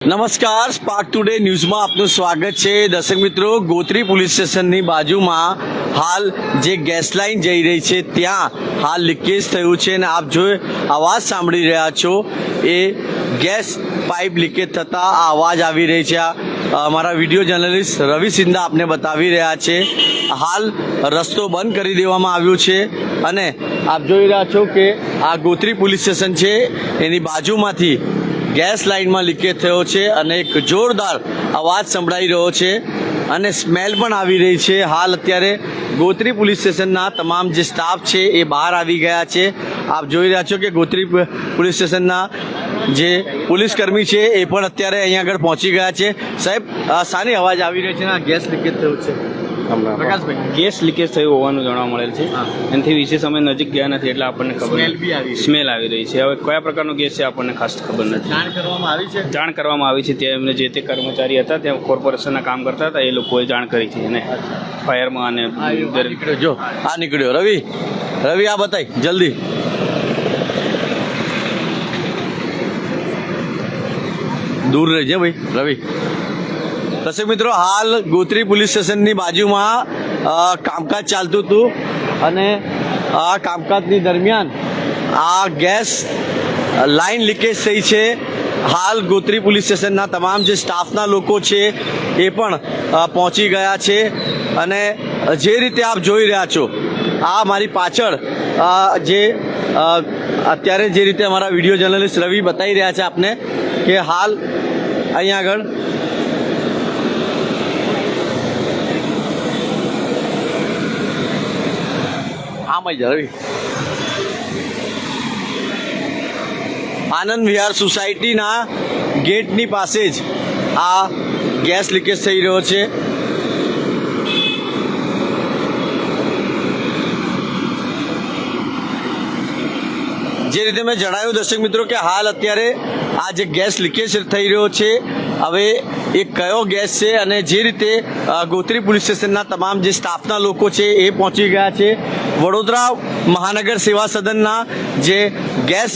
નમસ્કાર spark today ન્યૂઝમાં આપનું સ્વાગત છે. દર્શક મિત્રો, ગોત્રી પોલીસ સ્ટેશનની બાજુમાં હાલ જે ગેસ લાઇન જઈ રહી છે, ત્યાં હાલ લીકેજ થયું છે અને આપ જો અવાજ સાંભળી રહ્યા છો, એ ગેસ પાઇપ લીકેજ થતાં આ અવાજ આવી રહી છે. આ અમારા વીડિયો જર્નલિસ્ટ રવિ સિંધા આપને બતાવી રહ્યા છે. હાલ રસ્તો બંધ કરી દેવામાં આવ્યો છે અને આપ જોઈ રહ્યા છો કે આ ગોત્રી પોલીસ સ્ટેશન છે, એની બાજુમાંથી ગેસ લાઇનમાં લીકેજ થયો છે અને એક જોરદાર અવાજ સંભળાઈ રહ્યો છે અને સ્મેલ પણ આવી રહી છે. હાલ અત્યારે ગોત્રી પોલીસ સ્ટેશનના તમામ જે સ્ટાફ છે એ બહાર આવી ગયા છે. આપ જોઈ રહ્યા છો કે ગોત્રી પોલીસ સ્ટેશનના જે પોલીસ કર્મી છે એ પણ અત્યારે અહીંયા આગળ પહોંચી ગયા છે. સાહેબ સાની અવાજ આવી રહી છે આ ગેસ લીકેજ થયો છે. ગેસ લીકેજ થયું હોવાનું જાણવા મળેલ છે. એનાથી વિશેષ અમે નજીક ગયા નથી એટલે આપણને ખબર. સ્મેલ આવી રહી. છે. હવે કયા પ્રકારનો ગેસ છે આપણને ખાસ ખબર નથી. જાણ કરવામાં આવી છે? જાણ કરવામાં આવી છે. ત્યાં એમને જે તે કર્મચારી હતા ત્યાં કોર્પોરેશનના કામ કરતા હતા એ લોકોએ જાણ કરી છે. અને ફાયરમાં અને જો આ નીકળ્યો. રવિ રવિ આ બતાય જલ્દી. દૂર રહેજે ભાઈ રવિ. દર્શક મિત્રો, હાલ ગોત્રી પોલીસ સ્ટેશનની બાજુમાં કામકાજ ચાલતું હતું અને આ કામકાજની દરમિયાન આ ગેસ લાઈન લીકેજ થઈ છે. હાલ ગોત્રી પોલીસ સ્ટેશનના તમામ જે સ્ટાફના લોકો છે એ પણ પહોંચી ગયા છે અને જે રીતે આપ જોઈ રહ્યા છો, આ મારી પાછળ જે અત્યારે જે રીતે અમારા વીડિયો જર્નલિસ્ટ રવિ બતાવી રહ્યા છે આપને કે હાલ અહીંયા આગળ આમ જ આનંદ વિહાર સોસાયટીના ગેટની પાસે જ આ ગેસ લીકેજ થઈ રહ્યો છે. જે રીતે મેં જણાવ્યું દર્શક મિત્રો કે હાલ અત્યારે આ જે ગેસ લીકેજ થઈ રહ્યો છે, હવે એ કયો ગેસ છે અને જે રીતે ગોત્રી પોલીસ સ્ટેશનના તમામ જે સ્ટાફના લોકો છે એ પહોંચી ગયા છે. વડોદરા મહાનગર સેવા સદનના જે ગેસ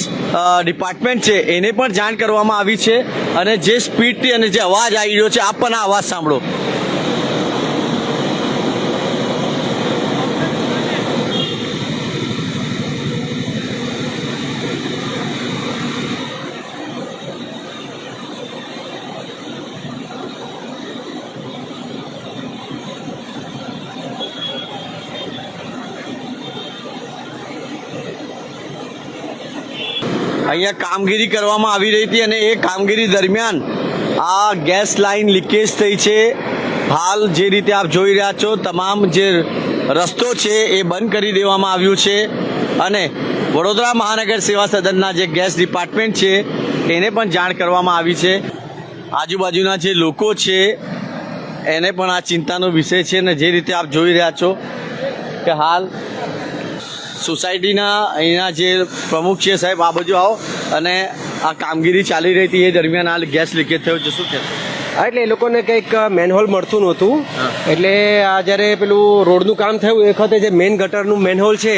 ડિપાર્ટમેન્ટ છે એને પણ જાણ કરવામાં આવી છે. અને જે સ્પીડથી અને જે અવાજ આવી રહ્યો છે, આપ પણ આ અવાજ સાંભળો. અહીંયા કામગીરી કરવામાં આવી રહી હતી અને એ કામગીરી દરમિયાન આ ગેસ લાઇન લીકેજ થઈ છે. હાલ જે રીતે આપ જોઈ રહ્યા છો, તમામ જે રસ્તો છે એ બંધ કરી દેવામાં આવ્યું છે અને વડોદરા મહાનગર સેવા સદનના જે ગેસ ડિપાર્ટમેન્ટ છે, એને પણ જાણ કરવામાં આવી છે. આજુબાજુના જે લોકો છે, એને પણ આ ચિંતાનો વિષય છે અને જે રીતે આપ જોઈ રહ્યા છો કે હાલ સોસાયટીના અહીંના જે પ્રમુખ છે સાહેબ આ બાજુ આવો. અને આ કામગીરી ચાલી રહી હતી એ દરમિયાન આ ગેસ લીકેજ થયો છે. શું છે હા એટલે એ લોકોને કંઈક મેનહોલ મળતું નહોતું. એટલે આ જ્યારે પેલું રોડનું કામ થયું એ વખતે જે મેઇન ગટરનું મેનહોલ છે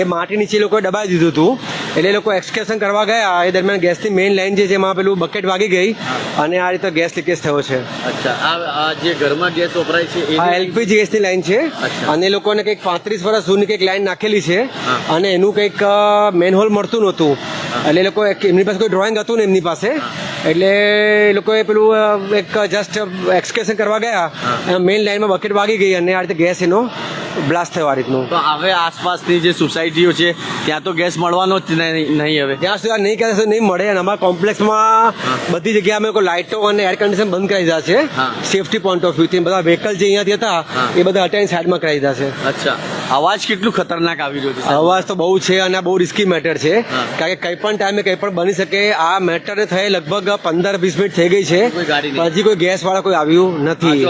એ માટી નીચે લોકોએ દબાવી દીધું હતું. એટલે એ લોકો એક્સકેશન કરવા ગયા. એ દરમિયાન ગેસની મેઇન લાઈન છે જેમાં પેલું બકેટ વાગી ગઈ અને આ રીતે ગેસ લીકેજ થયો છે. અચ્છા આ જે ઘરમાં ગેસ વપરાય છે આ એલપીજી ગેસની લાઈન છે. અને એ લોકોને કંઈક પાંત્રીસ વર્ષ જૂની કંઈક લાઈન નાખેલી છે અને એનું કંઈક મેનહોલ મળતું નહોતું. એટલે એ લોકો એમની પાસે કોઈ ડ્રોઈંગ હતું ને એમની પાસે? એટલે એ લોકોએ પેલું એક જસ્ટ એક્સકેશન કરવા ગયા. મેઇન લાઈનમાં બકેટ વાગી ગઈ અને આ રીતે ગેસ એનો બ્લાસ્ટ થયો આ રીતનું. તો હવે આસપાસની જે સોસાયટીઓ છે ત્યાં તો ગેસ મળવાનો જ નહીં હવે. જ્યાં સુધી નહીં કરે નહીં મળે અને અમારા કોમ્પ્લેક્સમાં બધી જગ્યાએ અમે લાઇટો અને એર કન્ડિશન બંધ કરી દીધા છે. સેફટી પોઈન્ટ ઓફ વ્યૂથી બધા વ્હીકલ જે અહીંયાથી હતા એ બધા અટેન્ડ સાઈડમાં કરાવી દીધા છે. અચ્છા. અવાજ કેટલું ખતરનાક આવી રહ્યો છે અવાજ તો બહુ છે અને આ બહુ રિસ્કી મેટર છે. કારણ કે કઈ પણ ટાઈમે કઈ પણ બની શકે આ મેટરને થઈ લગભગ પંદર વીસ મિનિટ થઈ ગઈ છે. હજી કોઈ ગેસ વાળા કોઈ આવ્યું નથી.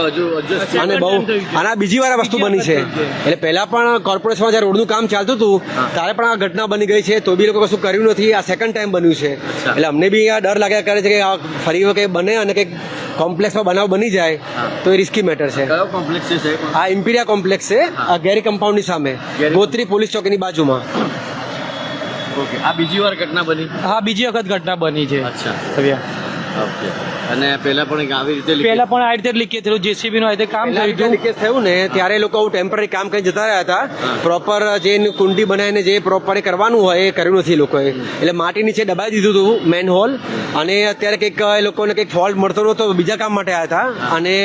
અને બહુ અને બીજી વાર વસ્તુ બની છે. એટલે પહેલા પણ કોર્પોરેશનમાં જ્યારે રોડનું કામ ચાલતું હતું ત્યારે પણ આ ઘટના બની ગઈ છે. તો બી લોકો કશું કર્યું નથી. આ સેકન્ડ ટાઈમ બન્યું છે. એટલે અમને બી આ ડર લાગ્યા કરે છે કે આ ફરી વખત કંઈ બને અને કંઈક કોમ્પ્લેક્સમાં બનાવ બની જાય તો એ રિસ્કી મેટર છે. કયો કોમ્પ્લેક્સ છે આ ઇમ્પિરિયા કોમ્પ્લેક્સ છે. આ ગેરી કમ્પાઉન્ડની સામે. ગોત્રી પોલીસ ચોકીની બાજુમાં. ઓકે આ બીજી વાર ઘટના બની? હા બીજી વખત ઘટના બની છે. અચ્છા. ઓકે. અને પહેલા પણ આવી રીતે પહેલા પણ આ રીતે લીકેજ થયેલું જેસીબી નું આ રીતે કામ થયું હતું. લીકેજ થયું ને ત્યારે એ લોકો ટેમ્પરરી કામ કરીને જતા રહ્યા હતા. પ્રોપર જે કુંડી બનાવીને જે પ્રોપર કરવાનું હોય એ કર્યું નથી લોકોએ. એટલે માટી નીચે દબાઈ દીધું હતું મેન હોલ અને અત્યારે કંઈક એ લોકોને કંઈક ફોલ્ટ મળતો નહોતો બીજા કામ માટે આવ્યા હતા. અને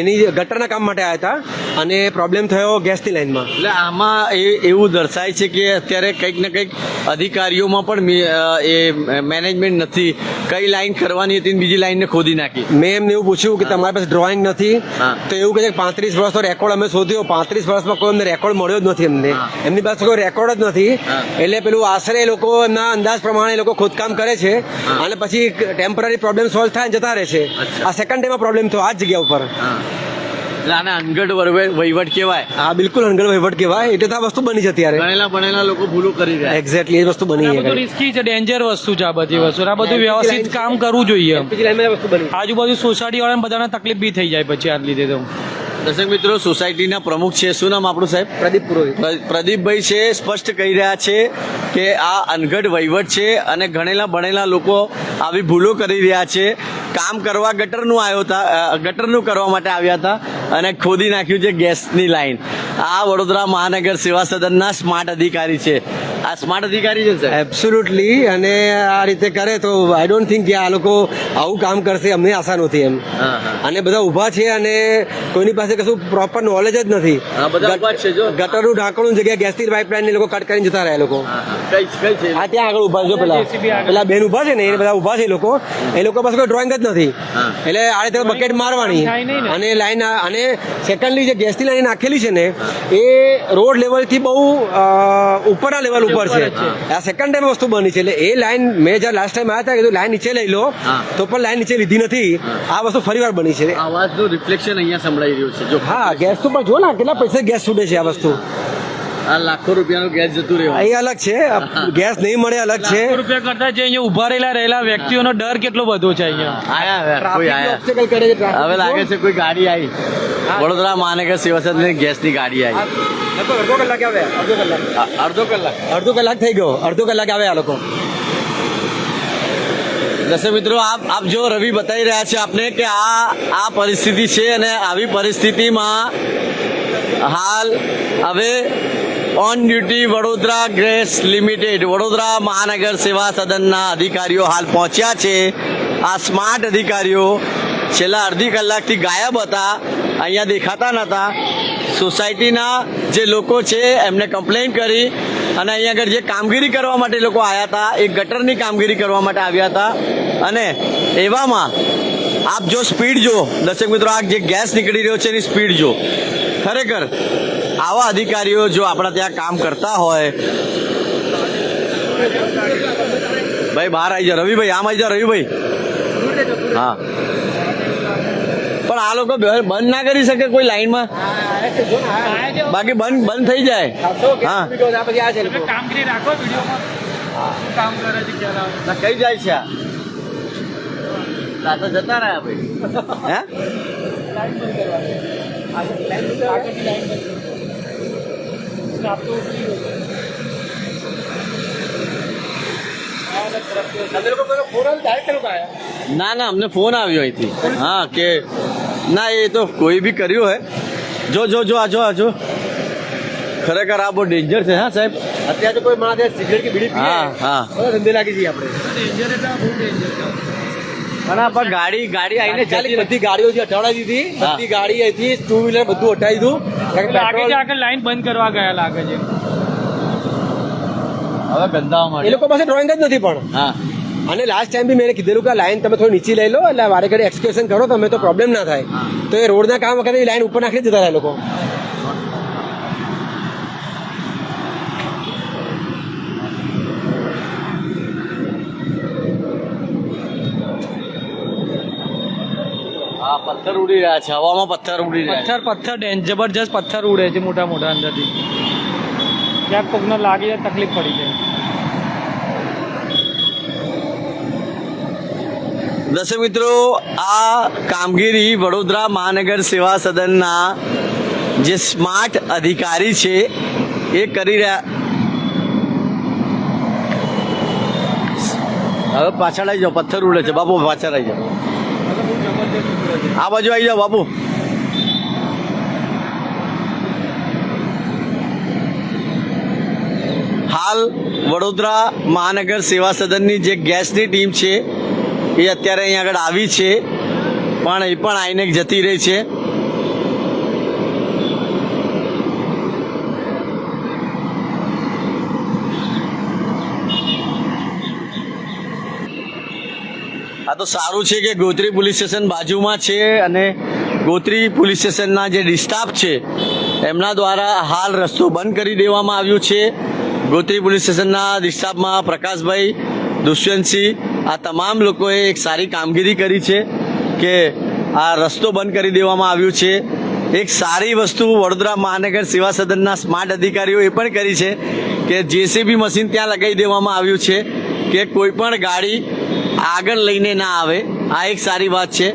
એની ગટરના કામ માટે આવ્યા હતા. અને પ્રોબ્લેમ થયો ગેસની લાઈનમાં. એટલે આમાં એ એવું દર્શાય છે કે અત્યારે કંઈક ને કંઈક અધિકારીઓમાં પણ એ મેનેજમેન્ટ નથી. કઈ લાઈન કરવાની હતી બીજી બીજી લાઈનને ખોદી નાખી. મેં એમને એવું પૂછ્યું કે તમારી પાસે ડ્રોઈંગ નથી તો એવું કહે છે પાંત્રીસ વર્ષનો રેકોર્ડ અમે શોધ્યો પાંત્રીસ વર્ષમાં કોઈ અમને રેકોર્ડ મળ્યો જ નથી એમને. એમની પાસે કોઈ રેકોર્ડ જ નથી. એટલે પેલું આશરે લોકો એમના અંદાજ પ્રમાણે લોકો ખોદકામ કરે છે. અને પછી ટેમ્પરરી પ્રોબ્લેમ સોલ્વ થાય જતા રહે છે. આ સેકન્ડ ટાઈમમાં પ્રોબ્લેમ થયો આ જ જગ્યા ઉપર. એટલે આને અનગઢ વહીવટ કહેવાય. આ બિલકુલ અનગઢ વહીવટ કહેવાય. એટલે તો આ વસ્તુ બની છે અત્યારે ભણેલા ભણેલા લોકો ભૂલો કરી રહ્યા. એક્ઝેક્ટલી એ વસ્તુ બની જાય છે રિસ્કી છે ડેન્જર વસ્તુ છે આ બધી વસ્તુ. આ બધું વ્યવસ્થિત કામ કરવું જોઈએ આજુબાજુ સોસાયટી વાળાને બધાને તકલીફ બી થઈ જાય પછી આ લીધે તો. દર્શક મિત્રો સોસાયટીના પ્રમુખ છે. શું નામ આપણું સાહેબ? પ્રદીપ પુરોહિત. પ્રદીપભાઈ છે સ્પષ્ટ કહી રહ્યા છે કે આ અનગઢ વહીવટ છે અને ગણેલા ભણેલા લોકો આવી ભૂલો કરી રહ્યા છે. કામ કરવા ગટરનું આવ્યો હતા ગટરનું કરવા માટે આવ્યા હતા અને ખોદી નાખ્યું છે ગેસની લાઈન. આ વડોદરા મહાનગર સેવા સદનના સ્માર્ટ અધિકારી છે. આ સ્માર્ટ અધિકારી છે સર એબ્સોલ્યુટલી અને આ રીતે કરે તો આઈ ડોન્ટ થિંક કે આ લોકો આવું કામ કરશે અમને આશા નથી એમ. હા હા. અને બધા ઊભા છે અને કોઈની પાસે કશું પ્રોપર નોલેજ જ નથી. હા, બધા ઊભા જ છે, જો. ગટરનું ઢાંકણું જગ્યાએ ગેસની પાઇપલાઇન લોકો કટ કરીને જતા રહ્યા એ લોકો. આ ત્યાં આગળ ઊભા છે પેલા. પેલા બેન ઊભા છે ને એ બધા ઊભા છે લોકો. એ લોકો પાસે કોઈ ડ્રોઈંગ જ નથી. એટલે આ રીતે બકેટ મારવાની. અને લાઈન અને સેકન્ડલી જે ગેસની લાઈન નાખેલી છે ને એ રોડ લેવલથી બહુ ઉપરના લેવલ ઉપર છે. આ સેકન્ડ ટાઈમ વસ્તુ બની છે. એટલે એ લાઈન મેં જ્યારે લાસ્ટ ટાઈમ આવ્યા હતા કીધું લાઈન નીચે લઈ લો. તો પણ લાઈન નીચે લીધી નથી. આ વસ્તુ ફરીવાર બની છે. અવાજનું રિફ્લેક્શન અહીંયા સંભળાઈ રહ્યું છે. જો હા ગેસ તો પણ જો ને કેટલા પૈસા ગેસ છૂટે છે આ વસ્તુ? આ લાખો રૂપિયાનું ગેસ જતું રહ્યો. અહીં અલગ છે. ગેસ નહીં મળે અલગ છે. રૂપિયા કરતા જે અહીંયા ઊભા રહેલા રહેલા વ્યક્તિઓનો ડર કેટલો બધો છે અહીંયા. હવે, લાગે છે કોઈ ગાડી આવી. વડોદરા મહાનગર સેવા ગેસ ગેસની ગાડી આવી. લગભગ અડધો કલાક આવે. અડધો કલાક. અડધો કલાક. અડધો કલાક થઈ ગયો. અડધો કલાક આવે આ લોકો. દર્શક મિત્રો આપ આપ જો રવિ બતાવી રહ્યા છે આપને કે આ આ પરિસ્થિતિ છે અને આવી પરિસ્થિતિમાં હાલ હવે on duty Vadodara grace limited Vadodara મહાનગર સેવા સદનના અધિકારીઓ હાલ પહોંચ્યા છે. આ સ્માર્ટ અધિકારીઓ છેલ્લા અડધી કલાકથી ગાયબ હતા અહીંયા દેખાતા નહોતા સોસાયટીના જે લોકો છે, એમને કમ્પ્લેન કરી અને અહીંયા આગળ જે કામગીરી કરવા માટે લોકો આવ્યા હતા, એ ગટરની કામગીરી કરવા માટે આવ્યા હતા. અને એવામાં આપ જો સ્પીડ જો દર્શક મિત્રો, આ જે ગેસ નીકળી રહ્યો છે, એની સ્પીડ જો ખરેખર, આવા અધિકારીઓ જો આપણા ત્યાં કામ કરતા હોય, ભાઈ બહાર આવી જા રવિભાઈ, આમ આવી જા રવિભાઈ. હા. પણ આ લોકો બંધ ના કરી શકે કોઈ લાઈનમાં? બાકી બંધ બંધ થઈ જાય. હા કામગીરી રાખો વિડીયોમાં. કામ કરે છે ના કઈ જાય છે? આ તો જતા રહ્યા ભાઈ. હે? ના ના અમને ફોન આવ્યો અહીંથી. હા કે ના એ તો કોઈ બી કર્યું હે જો જો જો આ જો આ જો. ખરેખર આ બહુ ડેન્જર છે હા સાહેબ? અત્યારે કોઈ માણસ સિગરેટ કે બીડી પીએ હા હા. ધંધે લાગી જઈએ આપણે પણ આ પણ ગાડી ગાડી આવીને ચાલી જતી બધી ગાડીઓ જે હટાવડાવી દીધી બધી ગાડી અહીંથી ટુ વ્હીલર બધું હટાવી દીધું. લાગે છે આગળ લાઈન બંધ કરવા ગયા લાગે છે. હવે ગંદામાં એ લોકો પાસે ડ્રોઈંગ જ નથી પણ. હા. અને લાસ્ટ ટાઈમ બી મેં કીધેલું કે લાઈન તમે થોડી નીચી લઈ લો એટલે વારે ઘડી એક્સકેશન કરો તમે તો પ્રોબ્લેમ ના થાય. તો એ રોડના કામ વખતે એ લાઈન ઉપર નાખી જતા રહ્યા એ લોકો. હા પથ્થર ઉડી રહ્યા છે હવામાં પથ્થર ઉડી રહ્યા છે. પથ્થર પથ્થર ડેન જબરજસ્ત પથ્થર ઉડે છે મોટા મોટા અંદરથી. ક્યાંક કોકને લાગી જાય તકલીફ પડી જાય. દર્શક મિત્રો, આ કામગીરી વડોદરા મહાનગર સેવા સદનના જે સ્માર્ટ અધિકારી છે, એ કરી રહ્યા હવે પાછળ આવી જાઓ, પથ્થર ઉડે છે. બાપુ, પાછળ આવી જાઓ. આ બાજુ આવી જાઓ, બાપુ. હાલ વડોદરા મહાનગર સેવા સદનની જે ગેસની ટીમ છે એ અત્યારે અહીંયા આગળ આવી છે. પણ એ પણ આઈને જતી રહી છે. આ તો સારું છે કે ગોત્રી પોલીસ સ્ટેશન બાજુમાં છે અને ગોત્રી પોલીસ સ્ટેશનના જે ડિસ્ટાફ છે, એમના દ્વારા હાલ રસ્તો બંધ કરી દેવામાં આવ્યું છે. ગોત્રી પોલીસ સ્ટેશનના ડિસ્ટાફમાં પ્રકાશભાઈ દુષ્યંતસિંહ આ તમામ લોકોએ એક સારી કામગીરી કરી છે કે આ રસ્તો બંધ કરી દેવામાં આવ્યો છે. એક સારી વસ્તુ વડોદરા મહાનગર સેવા સદનના સ્માર્ટ અધિકારીઓ એ પણ કરી છે કે જેસીબી મશીન ત્યાં લગાવી દેવામાં આવ્યું છે કે કોઈ પણ ગાડી આગળ લઈને ના આવે. આ એક સારી વાત છે.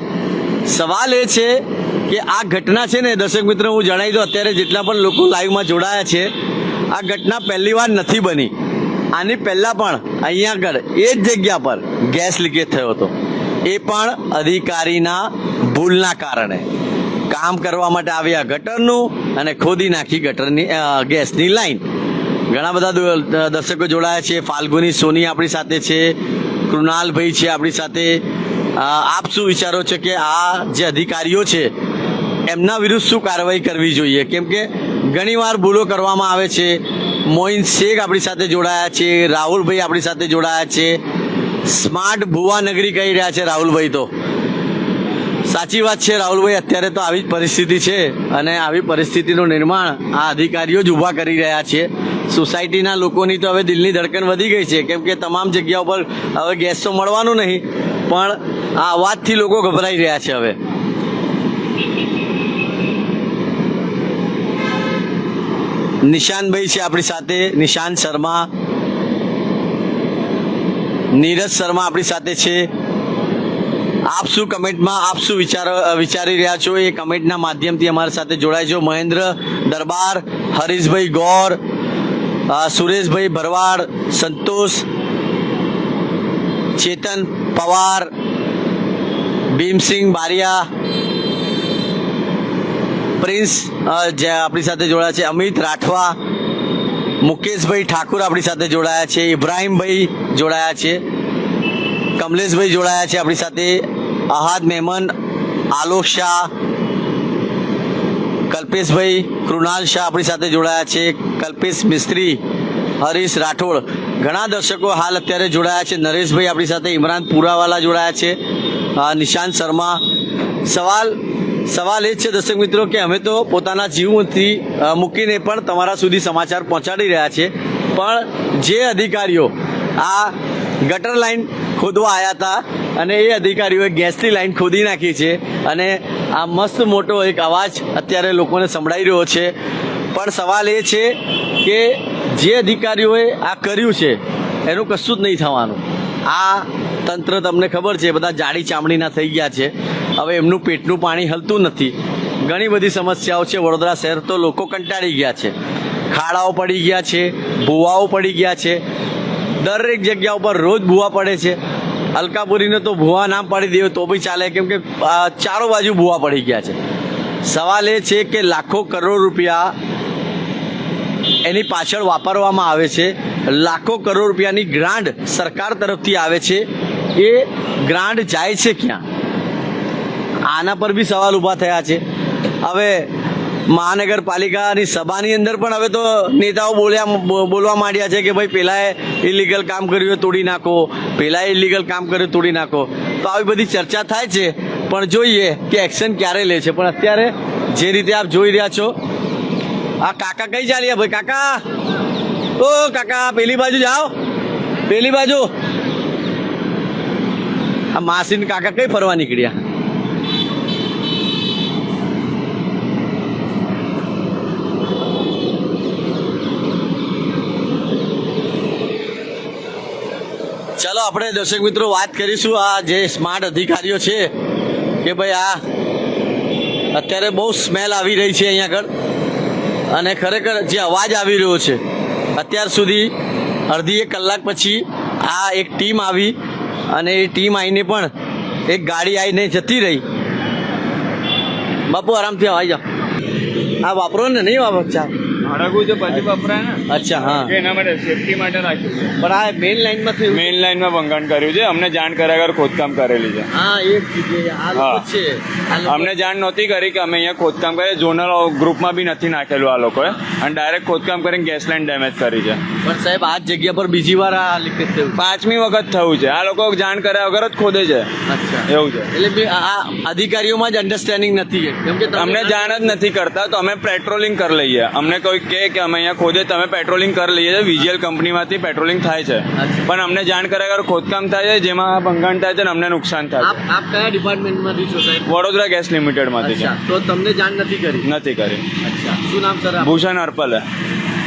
સવાલ એ છે કે આ ઘટના છે ને, દર્શક મિત્રો, હું જણાવી દઉં, અત્યારે જેટલા પણ લોકો લાઈવમાં જોડાયા છે, આ ઘટના પહેલી વાર નથી બની. આની પહેલાં પણ અહીંયા આગળ એ જ જગ્યા પર ગેસ લીકેજ થયો હતો. એ પણ અધિકારીના ભૂલના કારણે. કામ કરવા માટે આવ્યા ગટરનું અને ખોદી નાખી ગટરની ગેસની લાઈન. ઘણા બધા દર્શકો જોડાયા છે. ફાલ્ગુની સોની આપણી સાથે છે. કૃણાલભાઈ છે આપણી સાથે. આપ શું વિચારો છો કે આ જે અધિકારીઓ છે, એમના વિરુદ્ધ શું કાર્યવાહી કરવી જોઈએ? કેમ કે ઘણીવાર ભૂલો કરવામાં આવે છે. મોઇન શેખ આપણી સાથે જોડાયા છે, રાહુલભાઈ આપણી સાથે જોડાયા છે. સ્માર્ટ ભુવા નગરી કહી રહ્યા છે રાહુલભાઈ તો. સાચી વાત છે રાહુલભાઈ, અત્યારે તો આવી જ પરિસ્થિતિ છે અને આવી પરિસ્થિતિનું નિર્માણ આ અધિકારીઓ જ ઊભા કરી રહ્યા છે. સોસાયટીના લોકોની તો હવે દિલની ધડકન વધી ગઈ છે, કેમ કે તમામ જગ્યા ઉપર હવે ગેસ તો મળવાનું નહીં, પણ આ અવાજથી લોકો ગભરાઈ રહ્યા છે હવે. નિશાનભાઈ છે આપણી સાથે, નિશાન શર્મા. નીરજ શર્મા આપણી સાથે છે. આપ શું કમેન્ટમાં, આપ શું વિચારો, વિચારી રહ્યા છો? એ કમેન્ટના માધ્યમથી અમારી સાથે જોડાઈજો મહેન્દ્ર દરબાર, હરીશભાઈ ગોર સુરેશભાઈ ભરવાડ, સંતોષ, ચેતન પવાર, ભીમસિંહ બારિયા પ્રિન્સ અ, જે આપણી સાથે જોડાયા છે અમિત રાઠવા મુકેશભાઈ ઠાકુર આપણી સાથે જોડાયા છે ઇબ્રાહીમભાઈ જોડાયા છે કમલેશભાઈ જોડાયા છે આપણી સાથે અહાદ મહેમન આલોક શાહ કલ્પેશભાઈ કૃણાલ શાહ આપણી સાથે જોડાયા છે કલ્પેશ મિસ્ત્રી હરીશ રાઠોડ. ઘણા દર્શકો હાલ અત્યારે જોડાયા છે નરેશભાઈ આપણી સાથે ઇમરાન પુરાવાલા જોડાયા છે અ, નિશાંત શર્મા. સવાલ સવાલ એ જ છે, દર્શક મિત્રો, કે અમે તો પોતાના જીવથી મૂકીને પણ તમારા સુધી સમાચાર પહોંચાડી રહ્યા છે પણ જે અધિકારીઓ આ ગટર લાઈન ખોદવા આવ્યા હતા અને એ અધિકારીઓએ ગેસની લાઈન ખોદી નાખી છે અને આ મસ્ત મોટો એક અવાજ અત્યારે લોકોને સંભળાઈ રહ્યો છે. પણ સવાલ એ છે કે જે અધિકારીઓએ આ કર્યું છે, એનું કશું જ નહીં થવાનું. આ તંત્ર તમને ખબર છે, બધા જાડી ચામડીના થઈ ગયા છે. હવે એમનું પેટનું પાણી હલતું નથી. ઘણી બધી સમસ્યાઓ છે, વડોદરા શહેર તો લોકો કંટાળી ગયા છે. ખાડાઓ પડી ગયા છે, ભૂવાઓ પડી ગયા છે. દરેક જગ્યા ઉપર રોજ ભૂવા પડે છે. અલકાપુરીને તો ભૂવા નામ પાડી દેવું, તો બી ચાલે, કેમ કે ચારો બાજુ ભૂવા પડી ગયા છે. સવાલ એ છે કે લાખો કરોડ રૂપિયા એની પાછળ વાપરવામાં આવે છે. લાખો કરોડ રૂપિયાની ગ્રાન્ટ સરકાર તરફથી આવે છે. એ ગ્રાન્ટ જાય છે ક્યાં? આના પર બી સવાલ ઊભા થયા છે. હવે મહાનગરપાલિકાની સભાની અંદર પણ હવે તો નેતાઓ બોલ્યા બોલવા માંડ્યા છે કે ભાઈ પહેલાંએ ઇલીગલ કામ કર્યું તોડી નાખો પહેલાં ઇલીગલ કામ કર્યું તોડી નાખો. તો આવી બધી ચર્ચા થાય છે, પણ જોઈએ કે એક્શન ક્યારે લે છે. પણ અત્યારે જે રીતે આપ જોઈ રહ્યા છો, આ કાકા કઈ ચાલ્યા? ભાઈ કાકા! ઓ કાકા, પેલી બાજુ જાઓ. પેલી બાજુ. આ માસીન કાકા કઈ ફરવા નીકળ્યા? ચાલો, આપણે દર્શક મિત્રો વાત કરીશું આ જે સ્માર્ટ અધિકારીઓ છે કે ભાઈ આ અત્યારે બહુ સ્મેલ આવી રહી છે અહીંયા આગળ. અને ખરેખર જે અવાજ આવી રહ્યો છે, અત્યાર સુધી અડધી એક કલાક પછી આ એક ટીમ આવી અને એ ટીમ આવીને પણ એક ગાડી આવીને જતી રહી. બાપુ આરામથી આવી જાઓ આ વાપરો ને નહીં વાપરો? ચા. હળગવું છે પછી વપરાય ને? અચ્છા હા. એના માટે સેફટી માટે રાખ્યું છે. પણ આ મેઇન લાઇનમાં થયું? મેઇન લાઇનમાં ભંગાણ કર્યું છે. અમને જાણ કર્યા વગર ખોદકામ કરેલી છે. હા એક જગ્યાએ આ લોકો છે. અમને જાણ નહોતી કરી કે અમે અહીંયા ખોદકામ કરીએ. ઝોનલ ગ્રુપમાં બી નથી નાખેલું આ લોકોએ. અને ડાયરેક્ટ ખોદકામ કરીને ગેસ લાઈન ડેમેજ કરી છે. પણ સાહેબ આ જગ્યા પર બીજી વાર આ લીકેજ થયું. પાંચમી વખત થયું છે. આ લોકો જાણ કર્યા વગર જ ખોદે છે. અચ્છા. એવું છે. એટલે આ અધિકારીઓમાં જ અન્ડરસ્ટેન્ડિંગ નથી કેમ કે અમને જાણ જ નથી કરતા. તો અમે પેટ્રોલિંગ કરી લઈએ. અમને કોઈ કહે કે અમે અહીંયા ખોદે તમે પેટ્રોલિંગ કરી લઈએ છીએ. વિજીએલ કંપનીમાંથી પેટ્રોલિંગ થાય છે. પણ અમને જાણ કર્યા વગર ખોદકામ થાય છે. જેમાં ભંગાણ થાય છે અને અમને નુકસાન થાય આપ આપ કયા ડિપાર્ટમેન્ટમાંથી છો સાહેબ? વડોદરા ગેસ લિમિટેડમાંથી છે. તો તમને જાણ નથી કરી? નથી કરી. અચ્છા. શું નામ સર? ભૂષણ અર્પલ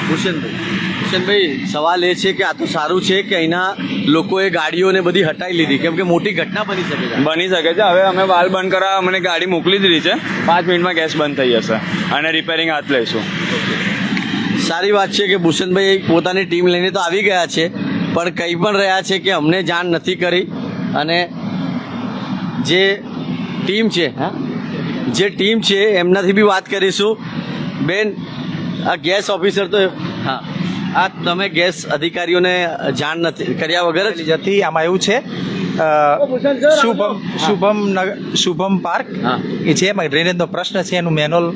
ભૂષણભાઈ. ભૂષણભાઈ સવાલ એ છે કે આ તો સારું છે કે અહીંના લોકોએ ગાડીઓને બધી હટાવી લીધી? કેમ કે મોટી ઘટના બની શકે છે. બની શકે છે. હવે અમે વાલ બંધ કરવા અમને ગાડી મોકલી દીધી છે. પાંચ મિનિટમાં ગેસ બંધ થઈ જશે અને રિપેરિંગ હાથ લઈશું. સારી વાત છે કે ભૂષણભાઈ પોતાની ટીમ લઈને તો આવી ગયા છે પણ કંઈ પણ રહ્યા છે કે અમને જાણ નથી કરી અને જે ટીમ છે જે ટીમ છે એમનાથી બી વાત કરીશું. બેન આ ગેસ ઓફિસર તો હા. આ તમે ગેસ અધિકારીઓને જાણ નથી કર્યા વગર જ? આમાં એવું છે શુભમ શુભમ શુભમ પાર્ક. એ છે એમાં ડ્રેનેજનો પ્રશ્ન છે એનું મેનોલ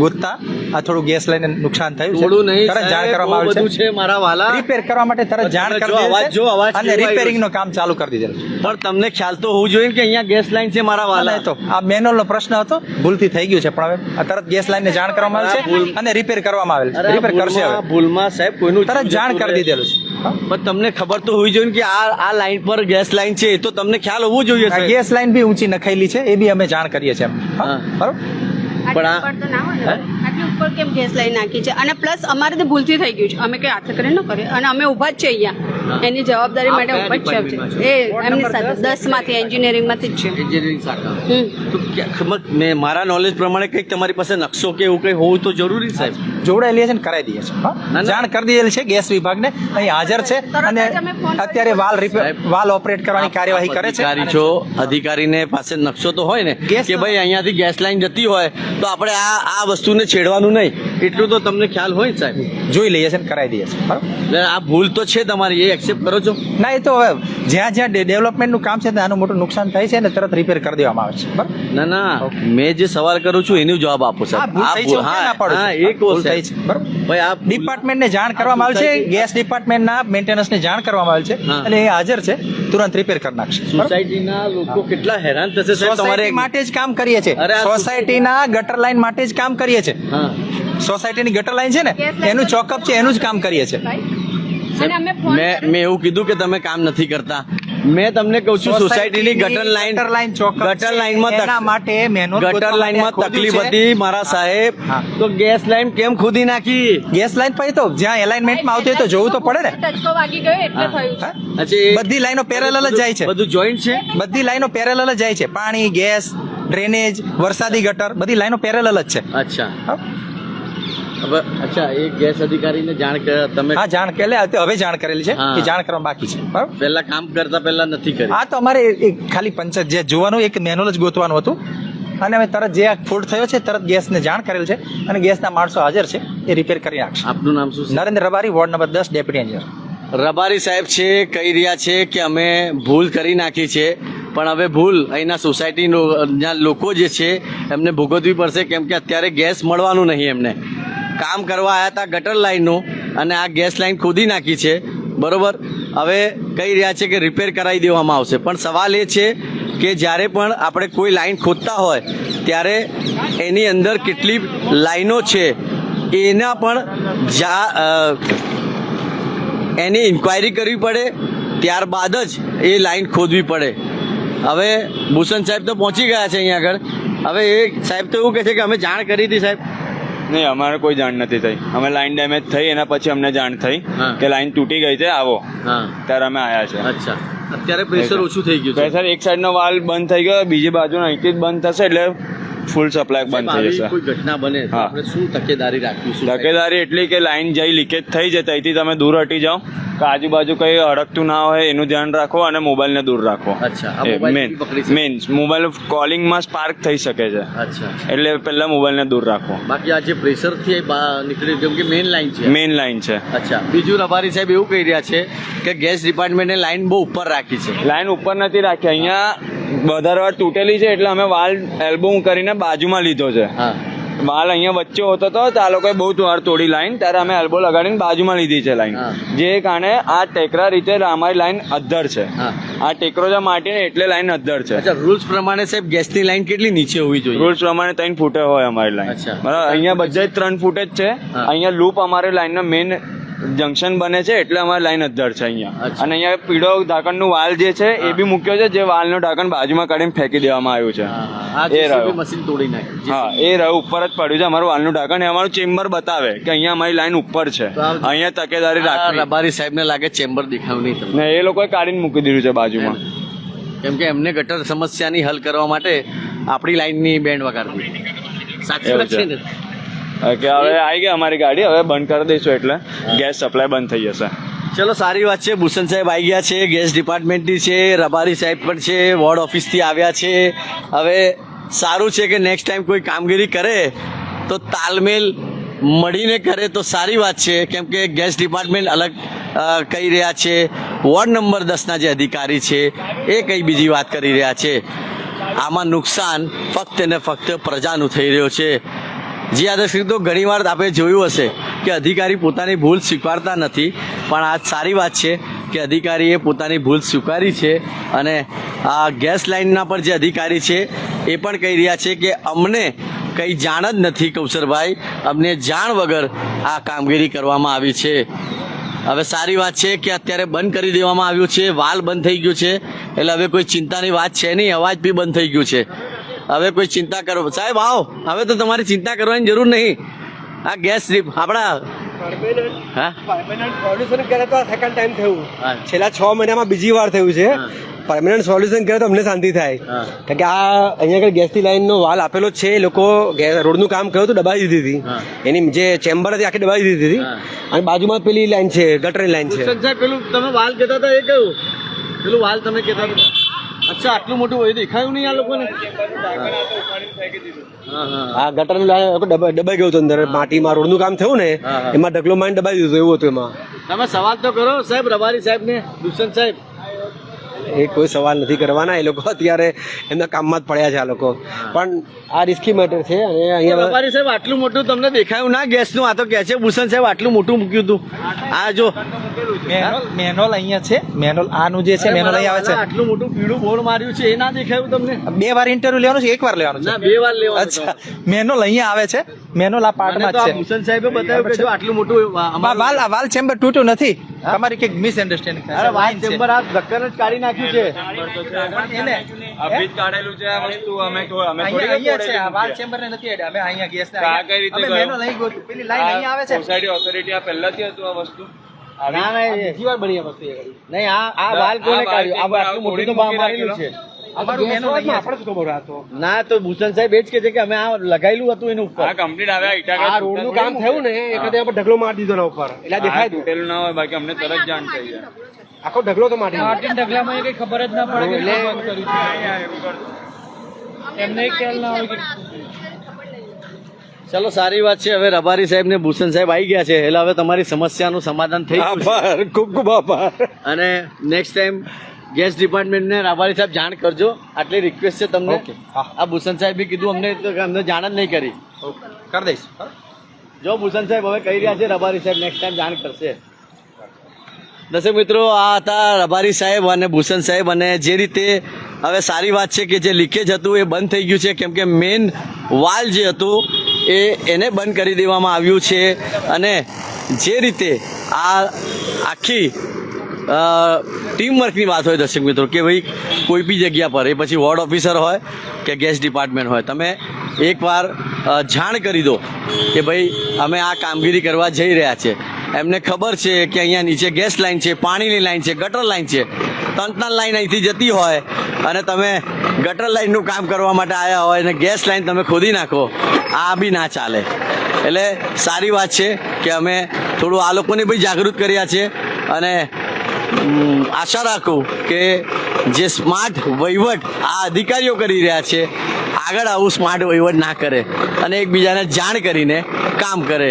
ગોતતા. આ થોડું ગેસ લઈને નુકસાન થયું છે. તરત જાણ કરવામાં આવ્યું છે મારા વાલા. રિપેર કરવા માટે તરત જાણ કરી અવાજ જો, અવાજ દીધેલ છે અને રિપેરિંગનું કામ ચાલુ કરી દીધેલ પણ તમને ખ્યાલ તો હોવું જોઈએ કે અહીંયા ગેસ લાઈન છે મારા વાલા. તો આ મેનોલ નો પ્રશ્ન હતો. ભૂલથી થઈ ગયું છે પણ હવે આ તરત ગેસ લાઈન ને જાણ કરવામાં આવે છે અને રિપેર કરવામાં આવેલ રિપેર કરશે હવે. ભૂલમાં સાહેબ કોઈનું તરત જાણ કરી દીધેલું છે. પણ તમને ખબર તો હોવી જોઈએ ને કે આ આ લાઈન પર ગેસ લાઈન છે તો તમને ખ્યાલ હોવું જોઈએ ગેસ લાઈન બી ઊંચી નખાયેલી છે એ બી અમે જાણ કરીએ છીએ. બરોબર? પણ આ- ઉપર તો ના હોય આટલી ઉપર કેમ ગેસ લાઈન નાખી છે? અને પ્લસ અમારે તો ભૂલથી થઈ ગયું છે. અમે કઈ હાથ કરીને ન કરીએ. અને અમે ઊભા જ છે અહીંયા. એની જવાબદારી માટે departmentમાં છે. એ એમની સાથે દસ. માંથી એન્જિનિયરિંગમાંથી જ છે. એન્જિનિયરિંગ શાખા. તો મેં મારા નોલેજ પ્રમાણે કંઈક તમારી પાસે નકશો કે એવું કંઈ હોવું તો જરૂરી સાહેબ? જોડાયેલી છે ને કરાવી દઈએ ના. જાણ કરી દીધેલ છે ગેસ વિભાગને. અહીં હાજર છે અને અત્યારે વાલ વાલ ઓપરેટ કરવાની કાર્યવાહી કરે છે. અધિકારી છો અધિકારીને પાસે નકશો તો હોય ને કે ભાઈ અહીંયાથી ગેસ લાઈન જતી હોય તો આપણે આ આ વસ્તુને છેડવાનું નહીં. એટલું તો તમને ખ્યાલ હોય સાહેબ? જોઈ લઈએ છીએ ને કરાવી દઈએ છીએ બરાબર? આ ભૂલ તો છે તમારી એ એક્સેપ્ટ કરો છો? ના એ તો હવે જ્યાં જ્યાં ડેવલપમેન્ટનું કામ છે નાનું મોટું નુકસાન થાય છે ને તરત રિપેર કરી દેવામાં આવે છે. બરાબર? ના ના મેં જે સવાલ કરું છું એનો જવાબ આપો સાહેબ. હું છું? બરાબર? ભાઈ ડિપાર્ટમેન્ટને જાણ કરવામાં આવે છે ગેસ ડિપાર્ટમેન્ટના મેન્ટેનન્સને જાણ કરવામાં આવે છે અને એ હાજર છે તુરંત રિપેર કરી નાખશે. સોસાયટીના લોકો કેટલા હેરાન થશે તમારે સોસાયટી માટે જ કામ કરીએ છીએ. સોસાયટીના ગટર લાઈન માટે જ કામ કરીએ છીએ. સોસાયટીની ગટર લાઈન છે ને એનું ચોકઅપ છે એનું જ કામ કરીએ છીએ. મેં મેં એવું કીધું કે તમે કામ નથી કરતા. મેં તમને કહું છું સોસાયટીની ગટર લાઈન ગટર લાઈન ચોક ગટર. લાઈનમાં તક- એના માટે મેનુઅલ ગટર લાઈનમાં તકલીફ હતી મારા સાહેબ. તો ગેસ લાઈન કેમ ખોદી નાખી? ગેસ લાઈન પછી તો. જ્યાં એલાઇનમેન્ટમાં આવતી હોય તો જોવું તો પડે ને. ટચકો વાગી ગયો એટલે થયું બધી લાઈનો પેરેલલ જ જાય છે. બધું જોઈન્ટ છે? બધી લાઈનો પેરેલલ જ જાય છે. પાણી ગેસ ડ્રેનેજ વરસાદી ગટર બધી લાઈનો પેરેલલ જ છે. અચ્છા? હવે અચ્છા એ ગેસ અધિકારીને જાણ તમે હા જાણ કે હવે જાણ કરેલી છે કે જાણ કરવા બાકી છે. બરાબર? પહેલા કામ કરતા પહેલા નથી કરી. આ તો અમારે એક ખાલી પંચાયત જે જોવાનું એક મેન્યુઅલ જ ગોતવાનું હતું. અને અમે તરત જે આ ફોલ્ટ થયો છે તરત ગેસને જાણ કરેલ છે અને ગેસના માણસો હાજર છે એ રિપેર કરી નાખશે. આપનું નામ શું નરેન્દ્ર રબારી વોર્ડ નંબર દસ ડેપ્યુટી એન્જિનિયર. રબારી સાહેબ છે કહી રહ્યા છે કે અમે ભૂલ કરી નાખી છે પણ હવે ભૂલ. અહીંના સોસાયટીના લોકો જે છે એમને ભોગવવી પડશે કેમ કે અત્યારે ગેસ મળવાનું નહીં એમને. કામ કરવા આવ્યા હતા ગટર લાઇનનું અને આ ગેસ લાઈન ખોદી નાખી છે. બરોબર? હવે કહી રહ્યા છે કે રિપેર કરાવી દેવામાં આવશે. પણ સવાલ એ છે કે જ્યારે પણ આપણે કોઈ લાઈન ખોદતા હોય, ત્યારે એની અંદર કેટલી લાઈનો છે? એના પણ જા એની ઇન્ક્વાયરી કરવી પડે, ત્યારબાદ જ એ લાઈન ખોદવી પડે. હવે ભૂષણ સાહેબ તો પહોંચી ગયા છે અહીંયા આગળ. હવે એ સાહેબ તો એવું કહે છે કે અમે જાણ કરી હતી સાહેબ. નહીં અમારે કોઈ જાણ નથી થઈ. અમે લાઈન ડેમેજ થઈ એના પછી અમને જાણ થઈ કે લાઈન તૂટી ગઈ છે આવો. ત્યારે અમે આવ્યા છે અચ્છા. અત્યારે પ્રેશર ઓછું થઈ ગયું પ્રેશર એક સાઈડનો વાલ બંધ થઈ ગયો બીજી બાજુ અહીંથી જ બંધ થશે એટલે ફૂલ સપ્લાય બંધ થઈ જશે. કોઈ ઘટના બને તો આપણે શું તકેદારી રાખીશું તકેદારી એટલી કે લાઈન જઈ લીકેજ થઈ જાય ત્યાંથી તમે દૂર હટી જાઓ. કે આજુબાજુ કંઈ અડકતું ના હોય એનું ધ્યાન રાખો અને મોબાઈલને દૂર રાખો. અચ્છા, મોબાઈલ મેન? મેન મોબાઈલ કોલિંગમાં સ્પાર્ક થઈ શકે છે. અચ્છા. એટલે પહેલા મોબાઈલને દૂર રાખો. બાકી આ જે પ્રેશરથી નીકળી કેમ કે મેઇન લાઈન છે. મેઇન લાઈન છે. અચ્છા બીજું રબારી સાહેબ એવું કહી રહ્યા છે કે ગેસ ડિપાર્ટમેન્ટે લાઈન બહુ ઉપર રાખી છે. લાઈન ઉપર નથી રાખી અહીંયા વધારે વાર તૂટેલી છે એટલે અમે વાલ એલ્બો કરીને બાજુમાં લીધો છે. વાલ અહીંયા વચ્ચે હોતો તો તો આ લોકોએ બહુ વાર તોડી લાઈન ત્યારે અમે એલ્બો લગાડીને બાજુમાં લીધી છે લાઈન જે કારણે આ ટેકરા રીતે અમારી લાઈન અધ્ધર છે. આ ટેકરો જે માટીને એટલે લાઈન અધ્ધર છે. રૂલ્સ પ્રમાણે સાહેબ ગેસની લાઈન કેટલી નીચે હોવી જોઈએ? રૂલ્સ પ્રમાણે ત્રણ ફૂટે હોય અમારી લાઈન બરાબર અહીંયા બધા જ ત્રણ ફૂટે જ છે. અહીંયા લૂપ અમારી લાઈનનો મેઇન જંકશન બને છે એટલે અમારે લાઈન અધર છે અહીંયા. અને અહીંયા પીળો ઢાંકણનું વાલ જે છે એ બી મૂક્યો છે જે વાલનું ઢાંકણ બાજુમાં કાઢીને ફેંકી દેવામાં આવ્યું છે. એ રહ્યું. મશીન તોડી નાખ્યું હા એ રહ્યું ઉપર જ પડ્યું છે અમારું વાલનું ઢાંકણ. એ અમારું ચેમ્બર બતાવે કે અહીંયા અમારી લાઈન ઉપર છે. અહીંયા તકેદારી રાખવી. રબારી સાહેબને લાગે ચેમ્બર દેખાવ નહીં ને એ લોકોએ કાઢીને મૂકી દીધું છે બાજુમાં. કેમ કે એમને ગટર સમસ્યાની હલ કરવા માટે આપણી લાઈનની બેન્ડ વગાડવી. સાચી વાત છે. ને? કે હવે આવી ગઈ અમારી ગાડી, હવે બંધ કરી દઈશું એટલે ગેસ સપ્લાય બંધ થઈ જશે. ચલો, સારી વાત છે. ભૂષણ સાહેબ આવી ગયા છે, ગેસ ડિપાર્ટમેન્ટની છે, રબારી સાહેબ પણ છે, વોર્ડ ઓફિસથી આવ્યા છે. હવે સારું છે કે નેક્સ્ટ ટાઈમ કોઈ કામગીરી કરે, તો તાલમેલ મળીને કરે તો સારી વાત છે. કેમ કે ગેસ ડિપાર્ટમેન્ટ અલગ કહી રહ્યા છે. વોર્ડ નંબર દસના જે અધિકારી છે, એ કંઈ બીજી વાત કરી રહ્યા છે. આમાં નુકસાન ફક્ત ને ફક્ત પ્રજાનું થઈ રહ્યું છે. જી આદર્શ તો ઘણીવાર આપણે જોયું હશે કે અધિકારી પોતાની ભૂલ સ્વીકારતા નથી, પણ આ સારી વાત છે કે અધિકારીએ પોતાની ભૂલ સ્વીકારી છે અને આ ગેસ લાઇનના પર જે અધિકારી છે, એ પણ કહી રહ્યા છે કે અમને કંઈ જાણ જ નથી કૌશરભાઈ અમને જાણ વગર આ કામગીરી કરવામાં આવી છે. હવે સારી વાત છે કે અત્યારે બંધ કરી દેવામાં આવ્યું છે, વાલ બંધ થઈ ગયું છે, એટલે હવે કોઈ ચિંતાની વાત છે નહીં, અવાજ બી બંધ થઈ ગયું છે. હવે કોઈ ચિંતા કરો. સાહેબ આવો. હવે તો તમારે ચિંતા કરવાની જરૂર નહીં. આ ગેસ સ્લીપ આપણા હા? સોલ્યુશન કરે તો સેકન્ડ ટાઈમ થયું. છેલ્લા છ મહિનામાં બીજી વાર થયું છે. પરમેનન્ટ સોલ્યુશન કરે તો અમને શાંતિ થાય. કારણ કે આ અહીંયા આગળ ગેસની લાઈનનો વાલ આપેલો છે એ લોકો રોડનું કામ કર્યું તો દબાવી દીધી હતી. એની જે ચેમ્બર હતી આખી દબાવી દીધી હતી. અને બાજુમાં પેલી લાઈન છે ગટરની લાઈન છે પેલું તમે વાલ કહેતા હતા એ કયું? પેલું વાલ તમે કહેતા હતા. અચ્છા આટલું મોટું હોય દેખાયું નહીં આ લોકોને? હા ગટર દબાઈ ગયું હતું અંદર. માટીમાં રોડનું કામ થયું ને. એમાં ઢગલો મારીને દબાઈ દીધું એવું હતું એમાં. તમે સવાલ તો કરો સાહેબ રબારી સાહેબ ને દુષ્યંત સાહેબ. એ કોઈ સવાલ નથી કરવાના. એ લોકો અત્યારે એમના કામમાં જ પડ્યા છે આ લોકો. પણ આ રિસ્કી મેટર છે અને અહીંયા વેપારી સાહેબ આટલું મોટું તમને દેખાયું ના? ગેસનું આ તો કહે છે ભૂષણ સાહેબ આટલું મોટું મૂક્યું હતું આ જો. મેનોલ મેનોલ અહીંયા છે. મેનોલ આનું જે છે મેનોલ અહીં આવે છે. આટલું મોટું પીળું બોર્ડ માર્યું છે એ ના દેખાયું તમને? બે વાર ઇન્ટરવ્યુ લેવાનું છે એક વાર લેવાનું છે. ના બે વાર લેવાનું અચ્છા. મેનોલ અહીંયા આવે છે. મેનોલ આ મને પાર્ટમાં છે. ભૂષણ સાહેબે બતાવ્યું કે જો આટલું મોટું વાલ આ વાલ ચેમ્બર તૂટ્યું નથી. તમારી કંઈક મિસઅન્ડરસ્ટેન્ડિંગ અરે વાત ચેમ્બર આ ધક્કર જ કાઢી નાખ્યું છે. અભી કાઢેલું છે આ વસ્તુ અમે તો- અમે થોડી અહીંયા છે આ વાત ચેમ્બર ને નથી. અમે અહીંયા ગેસ ને આ કઈ રીતે અમે ગયો? મેનોલ અહીં પેલી લાઈન અહીંયા આવે છે. સોસાયટી ઓથોરિટી આ પહેલાથી હતું આ વસ્તુ? ના ના બીજી વાર બની આ વસ્તુ એ. નહીં આ આ વાલ કોને કાઢ્યું. આ આટલું મોટું તો બામ મારેલું છે. ના તો ભૂષણ સાહેબ એ જ કે છે કે અમે આ લગાયેલું હતું એનું ઉપર. કમ્પ્લીટ આવે આ રોડનું કામ થયું ને એ આપણે ઢગલો મારી દીધો ના ઉપર. એટલે દેખાય. તૂટેલું ના હોય બાકી અમને તરત જાણ થઈ જાય. આખો ઢગલો તો મારી માર્ટિન ઢગલામાં કઈ ખબર જ ના પડે એટલે- એમને ખ્યાલ ના હોય ચલો સારી વાત છે. હવે રબારી સાહેબ ને ભૂષણ સાહેબ આવી ગયા છે. એટલે હવે તમારી સમસ્યાનું સમાધાન થઈ ગયું ખૂબ ખૂબ આભાર. અને નેક્સ્ટ ટાઈમ ગેસ ડિપાર્ટમેન્ટને રબારી સાહેબ જાણ કરજો. આટલી રિક્વેસ્ટ છે તમને. આ ભૂષણ સાહેબે કીધું અમને અમને જાણ જ નહીં કરી. કરી દઈશ. જો ભૂષણ સાહેબ હવે કહી રહ્યા છે રબારી સાહેબ નેક્સ્ટ ટાઈમ જાણ કરશે. દર્શક મિત્રો આ હતા રબારી સાહેબ અને ભૂષણ સાહેબ અને જે રીતે હવે સારી વાત છે કે જે લીકેજ હતું એ બંધ થઈ ગયું છે. કેમ કે મેઇન વાલ જે હતું એ એને બંધ કરી દેવામાં આવ્યું છે. અને જે રીતે આ આખી ટીમ વર્કની વાત હોય દર્શક મિત્રો, કે ભાઈ કોઈ બી જગ્યા પર, એ પછી વોર્ડ ઓફિસર હોય કે ગેસ ડિપાર્ટમેન્ટ હોય, તમે એકવાર જાણ કરી દો કે ભાઈ અમે આ કામગીરી કરવા જઈ રહ્યા છે. એમને ખબર છે કે અહીંયા નીચે ગેસ લાઈન છે, પાણીની લાઈન છે ગટર લાઈન છે. ત્રણ ત્રણ લાઈન અહીંથી જતી હોય અને તમે ગટર લાઈનનું કામ કરવા માટે આવ્યા હોય અને ગેસ લાઈન તમે ખોદી નાખો, આ બી ના ચાલે. એટલે સારી વાત છે કે અમે થોડું આ લોકોને બી જાગૃત કર્યા છે અને આશા રાખું કે જે સ્માર્ટ વહીવટ આ અધિકારીઓ કરી રહ્યા છે, આગળ આવું સ્માર્ટ વહીવટ ના કરે અને એકબીજાને જાણ કરીને કામ કરે.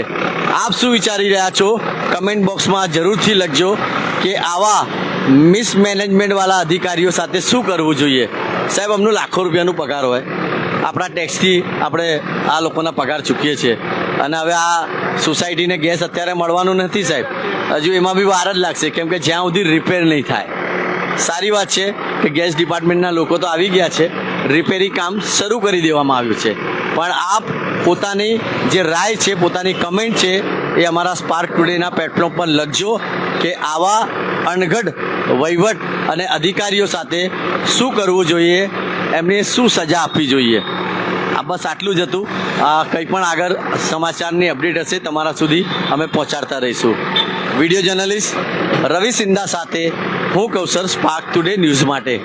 આપ શું વિચારી રહ્યા છો? કમેન્ટ બોક્સમાં જરૂરથી લખજો કે આવા મિસમેનેજમેન્ટવાળા અધિકારીઓ સાથે શું કરવું જોઈએ? સાહેબ, અમનું લાખો રૂપિયાનું પગાર હોય. આપણા ટેક્સથી આપણે આ લોકોના પગાર ચૂકીએ છીએ. અને હવે આ સોસાયટીને ગેસ અત્યારે મળવાનું નથી સાહેબ. હજુ એમાં બી વાર જ લાગશે, કેમ કે જ્યાં સુધી રિપેર નહીં થાય. સારી વાત છે કે ગેસ ડિપાર્ટમેન્ટના લોકો તો આવી ગયા છે. રિપેરી કામ શરૂ કરી દેવામાં આવ્યું છે. પણ આપ પોતાની જે રાય છે, પોતાની કમેન્ટ છે, એ અમારા સ્પાર્ક ટુડેના પ્લેટફોર્મ પર લખજો કે આવા અણઘડ, વહીવટ અને અધિકારીઓ સાથે શું કરવું જોઈએ, એમને શું સજા આપવી જોઈએ. આ બસ આટલું જ હતું. કંઈ પણ આગળ સમાચારની અપડેટ હશે તમારા સુધી અમે પહોંચાડતા રહીશું. વીડિયો જર્નલિસ્ટ રવિ સિંધા સાથે હું કૌશર સ્પાર્ક ટુડે ન્યૂઝ માટે.